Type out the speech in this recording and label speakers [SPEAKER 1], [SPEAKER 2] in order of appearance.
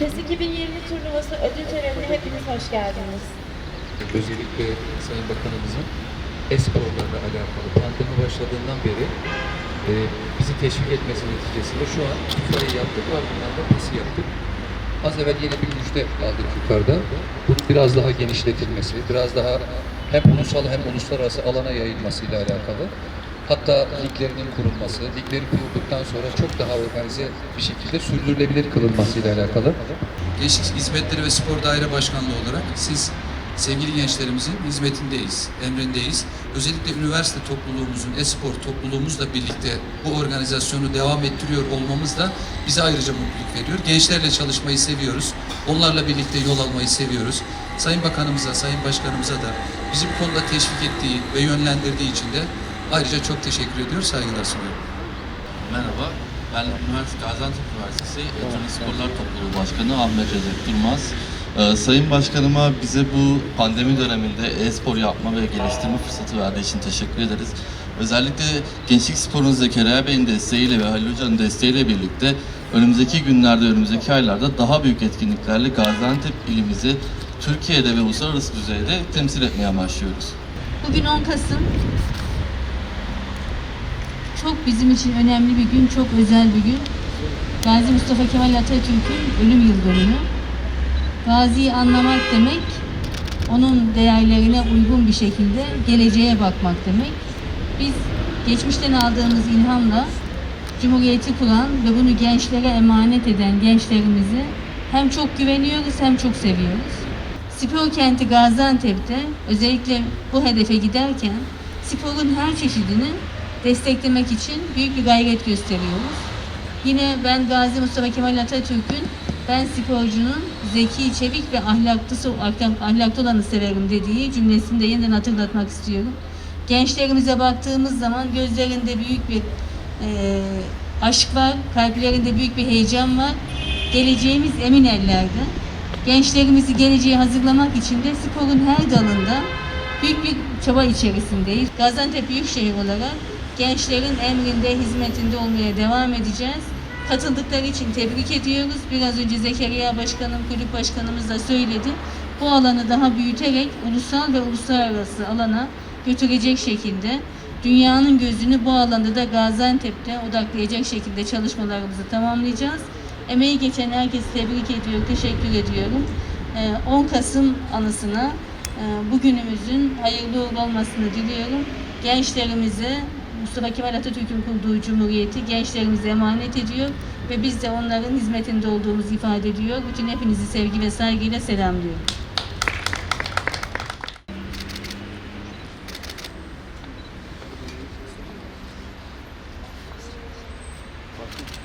[SPEAKER 1] PES 2020 turnuvası ödül törenine hepiniz hoş geldiniz.
[SPEAKER 2] özellikle Sayın Bakanımızın e-sporlarla alakalı pandemi başladığından beri e, bizi teşvik etmesi neticesinde şu an FIFA'yı yaptık, ardından da PES'i yaptık. Az evvel yeni bir müjde aldık yukarıda. Bunun biraz daha genişletilmesi, biraz daha hem ulusal hem uluslararası alana yayılmasıyla alakalı. Hatta liglerinin kurulması, ligleri kurulduktan sonra çok daha organize bir şekilde sürdürülebilir kılınmasıyla alakalı.
[SPEAKER 3] Gençlik Hizmetleri ve Spor Daire Başkanlığı olarak siz sevgili gençlerimizin hizmetindeyiz, emrindeyiz. Özellikle üniversite topluluğumuzun, e-spor topluluğumuzla birlikte bu organizasyonu devam ettiriyor olmamız da bize ayrıca mutluluk veriyor. Gençlerle çalışmayı seviyoruz. Onlarla birlikte yol almayı seviyoruz. Sayın Bakanımıza, Sayın Başkanımıza da bizi bu konuda teşvik ettiği ve yönlendirdiği için de ayrıca çok teşekkür ediyor, saygılar sunuyorum.
[SPEAKER 4] Merhaba, ben Üniversite Gaziantep Üniversitesi Elektronik Sporlar Topluluğu Başkanı Ahmet Recep Durmaz. Ee, Sayın Başkanıma bize bu pandemi döneminde e-spor yapma ve geliştirme fırsatı verdiği için teşekkür ederiz. Özellikle Gençlik Spor'un Zekeriya Bey'in desteğiyle ve Halil Hoca'nın desteğiyle birlikte önümüzdeki günlerde, önümüzdeki aylarda daha büyük etkinliklerle Gaziantep ilimizi Türkiye'de ve uluslararası düzeyde temsil etmeye amaçlıyoruz.
[SPEAKER 5] Bugün 10 Kasım. Çok bizim için önemli bir gün, çok özel bir gün. Gazi Mustafa Kemal Atatürk'ün ölüm yıl dönümü. Gazi'yi anlamak demek, onun değerlerine uygun bir şekilde geleceğe bakmak demek. Biz geçmişten aldığımız ilhamla Cumhuriyeti kuran ve bunu gençlere emanet eden gençlerimizi hem çok güveniyoruz hem çok seviyoruz. Spor kenti Gaziantep'te özellikle bu hedefe giderken sporun her çeşidini desteklemek için büyük bir gayret gösteriyoruz. Yine ben Gazi Mustafa Kemal Atatürk'ün ben sporcunun zeki, çevik ve ahlaklısı, ahlaklı olanı severim dediği cümlesini de yeniden hatırlatmak istiyorum. Gençlerimize baktığımız zaman gözlerinde büyük bir eee, aşk var, kalplerinde büyük bir heyecan var. Geleceğimiz emin ellerde. Gençlerimizi geleceğe hazırlamak için de sporun her dalında büyük bir çaba içerisindeyiz. Gaziantep Büyükşehir olarak gençlerin emrinde, hizmetinde olmaya devam edeceğiz. Katıldıkları için tebrik ediyoruz. Biraz önce Zekeriya Başkanım, kulüp başkanımız da söyledi. Bu alanı daha büyüterek ulusal ve uluslararası alana götürecek şekilde dünyanın gözünü bu alanda da Gaziantep'te odaklayacak şekilde çalışmalarımızı tamamlayacağız. Emeği geçen herkesi tebrik ediyor, teşekkür ediyorum. Ee, 10 Kasım anısına e, bugünümüzün hayırlı olmasını diliyorum. Gençlerimize Mustafa Kemal Atatürk'ün kurduğu Cumhuriyeti gençlerimize emanet ediyor ve biz de onların hizmetinde olduğumuzu ifade ediyor. Bütün hepinizi sevgi ve saygıyla selamlıyorum. Thank you.